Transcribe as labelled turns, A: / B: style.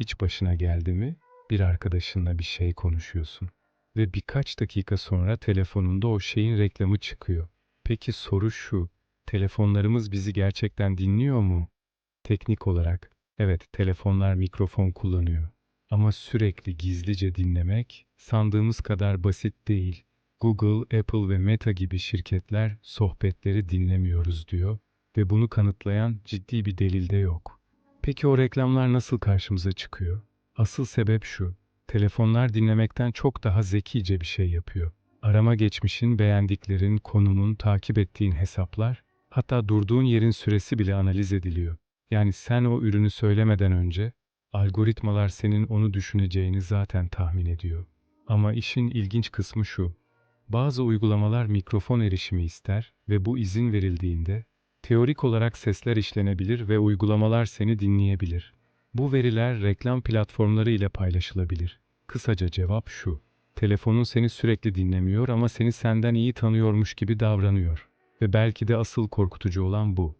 A: Hiç başına geldi mi? Bir arkadaşınla bir şey konuşuyorsun ve birkaç dakika sonra telefonunda o şeyin reklamı çıkıyor. Peki soru şu, telefonlarımız bizi gerçekten dinliyor mu? Teknik olarak, evet telefonlar mikrofon kullanıyor. Ama sürekli gizlice dinlemek sandığımız kadar basit değil. Google, Apple ve Meta gibi şirketler sohbetleri dinlemiyoruz diyor ve bunu kanıtlayan ciddi bir delil de yok. Peki o reklamlar nasıl karşımıza çıkıyor? Asıl sebep şu. Telefonlar dinlemekten çok daha zekice bir şey yapıyor. Arama geçmişin, beğendiklerin, konumun, takip ettiğin hesaplar, hatta durduğun yerin süresi bile analiz ediliyor. Yani sen o ürünü söylemeden önce algoritmalar senin onu düşüneceğini zaten tahmin ediyor. Ama işin ilginç kısmı şu. Bazı uygulamalar mikrofon erişimi ister ve bu izin verildiğinde teorik olarak sesler işlenebilir ve uygulamalar seni dinleyebilir. Bu veriler reklam platformları ile paylaşılabilir. Kısaca cevap şu. Telefonun seni sürekli dinlemiyor ama seni senden iyi tanıyormuş gibi davranıyor. Ve belki de asıl korkutucu olan bu.